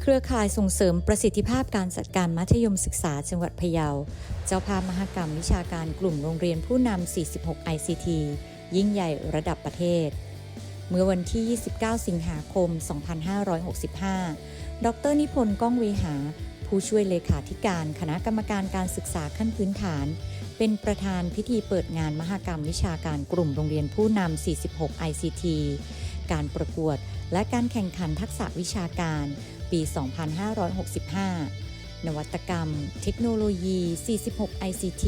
เครือข่ายส่งเสริมประสิทธิภาพการจัดการมัธยมศึกษาจังหวัดพะเยา เจ้าภาพมหกรรมวิชาการกลุ่มโรงเรียนผู้นำ 46 ICT ยิ่งใหญ่ระดับประเทศ เมื่อวันที่ 29 สิงหาคม 2565 ดรนิพนธ์ก้องเวหา ผู้ช่วยเลขาธิการคณะกรรมการการศึกษาขั้นพื้นฐาน เป็นประธานพิธีเปิดงานมหกรรมวิชาการกลุ่มโรงเรียนผู้นำ 46 ICT การประกวดและการแข่งขันทักษะวิชาการ ปี 2565 นวัตกรรม เทคโนโลยี 46 ICT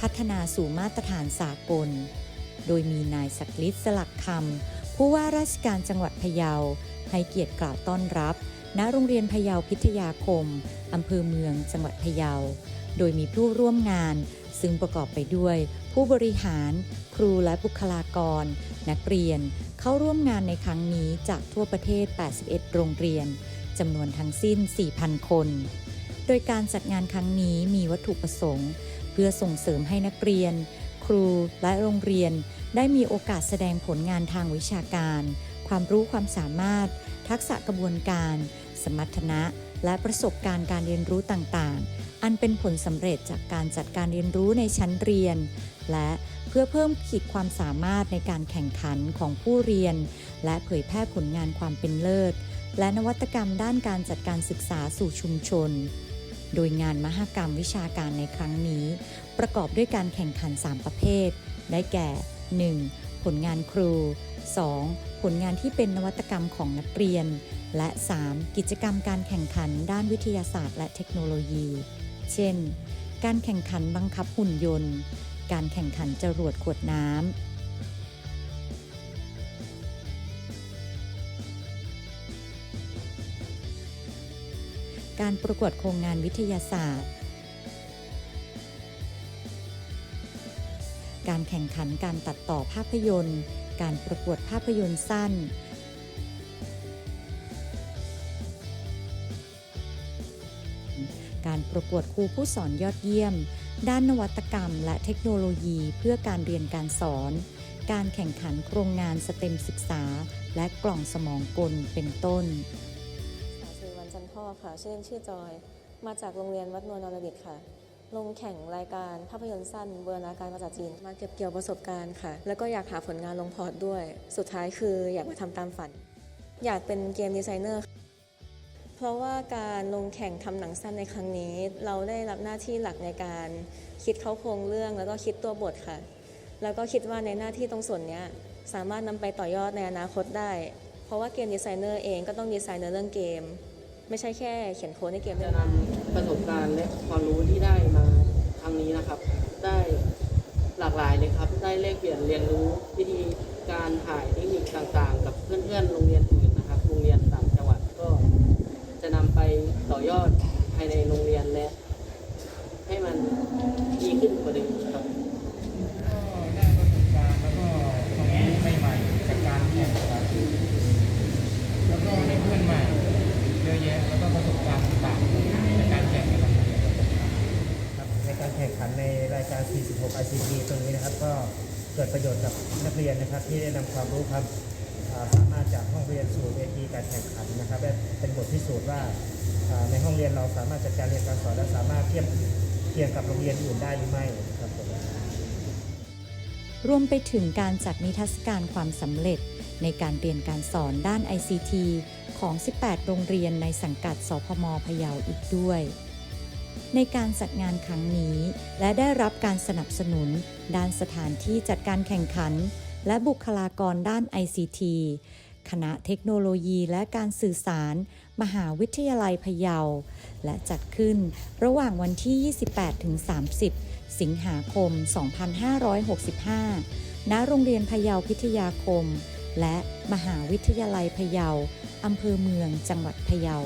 พัฒนาสู่มาตรฐานสากล โดยมีนายศักดิ์ฤทธิ์สลักคำผู้ว่าราชการจังหวัดพะเยาให้เกียรติกล่าวต้อนรับ ณโรงเรียนพะเยาพิทยาคม อำเภอเมือง จังหวัดพะเยา โดยมีผู้ร่วมงาน ซึ่งประกอบไปด้วย ผู้บริหาร ครูและบุคลากร นักเรียน เข้าร่วมงานในครั้งนี้จากทั่วประเทศ 81 โรงเรียน จำนวนทั้งสิ้น 4,000 คน โดยการจัดงานครั้งนี้มีวัตถุประสงค์ เพื่อส่งเสริมให้นักเรียน ครูและโรงเรียน ได้มีโอกาสแสดงผลงานทางวิชาการ ความรู้ความสามารถ ทักษะกระบวนการ สมรรถนะ และประสบการณ์การเรียนรู้ต่างๆ อันเป็นผลสำเร็จจากการจัดการเรียนรู้ในชั้นเรียน และเพื่อเพิ่มขีดความสามารถในการแข่งขันของผู้เรียน และเผยแพร่ผลงานความเป็นเลิศ และนวัตกรรมด้านการจัดการศึกษาสู่ชุมชน โดยงานมหกรรมวิชาการในครั้งนี้ ประกอบด้วยการแข่งขัน 3 ประเภท ได้แก่ 1. ผลงานครู 2. ผลงานที่เป็นนวัตกรรมของนักเรียน และ 3. กิจกรรมการแข่งขันด้านวิทยาศาสตร์และเทคโนโลยี เช่น การแข่งขันบังคับหุ่นยนต์ การแข่งขันจรวดขวดน้ำ การประกวดโครงงานวิทยาศาสตร์ การแข่งขันการตัดต่อภาพยนตร์ การประกวดภาพยนตร์สั้น การประกวดครูผู้สอนยอดเยี่ยม ด้านนวัตกรรมและเทคโนโลยีเพื่อการเรียนการสอน การแข่งขันโครงงานสเต็มศึกษา และกล่องสมองกลเป็นต้น ค่ะชื่อเล่นชื่อจอย มาจากโรงเรียนวัดนวลนรดิตค่ะ ลงแข่งรายการภาพยนตร์สั้นเบอร์นาการภาษาจีน มาเก็บเกี่ยวประสบการณ์ค่ะ แล้วก็อยากหาผลงานลงพอร์ตด้วย สุดท้ายคืออยากมาทำตามฝัน อยากเป็นเกมดีไซเนอร์เพราะว่าการลงแข่งทำหนังสั้นในครั้งนี้ เราได้รับหน้าที่หลักในการคิดเข้าโครงเรื่องแล้วก็คิดตัวบทค่ะ แล้วก็คิดว่าในหน้าที่ตรงส่วนนี้สามารถนำไปต่อยอดในอนาคตได้ เพราะว่าเกมดีไซเนอร์เองก็ต้องดีไซน์ในเรื่องเกม ไม่ใช่แค่เขียนโค้ดในเกมจะนำประสบการณ์และความรู้ที่ได้มาครั้งนี้นะครับ ได้หลากหลายเลยครับ ได้แลกเปลี่ยนเรียนรู้วิธีการถ่ายเทคนิคต่างๆ กับเพื่อนๆโรงเรียนอื่นนะครับ โรงเรียนต่างจังหวัดก็จะนำไปต่อยอดภายในโรงเรียนและ ให้มันดีขึ้นกว่าเดิมครับ ก็ได้ประสบการณ์แล้วก็ความรู้ใหม่ๆจากการแข่งขันแล้วก็ได้เพื่อนใหม่เยอะแยะแล้วก็ประสบการณ์ต่างๆในการแข่งขัน ครับในการแข่งขันในรายการ 46 ICT ตรงนี้นะครับ ก็เกิดประโยชน์กับนักเรียนนะครับ ที่ได้นำความรู้ความสามารถจากห้องเรียนสู่เวทีการแข่งขันนะครับเป็นบทพิสูจน์ว่าอ่าในห้องเรียนเราสามารถจัดการเรียนการสอนและสามารถเทียบเทียงกับโรงเรียนอื่นได้หรือไม่ครับผมรวมไปถึงการจัดนิทรรศการความสำเร็จ ในการเรียนการสอนด้าน ICT ของ 18 โรงเรียนในสังกัดสพมพะเยาอีกด้วย ในการจัดงานครั้งนี้ และได้รับการสนับสนุน ด้านสถานที่จัดการแข่งขัน และบุคลากรด้าน ICT คณะเทคโนโลยีและการสื่อสาร มหาวิทยาลัยพะเยา และจัดขึ้นระหว่างวันที่ 28-30 สิงหาคม 2565 ณ โรงเรียนพะเยาพิทยาคม และมหาวิทยาลัยพะเยา อำเภอเมืองจังหวัดพะเยา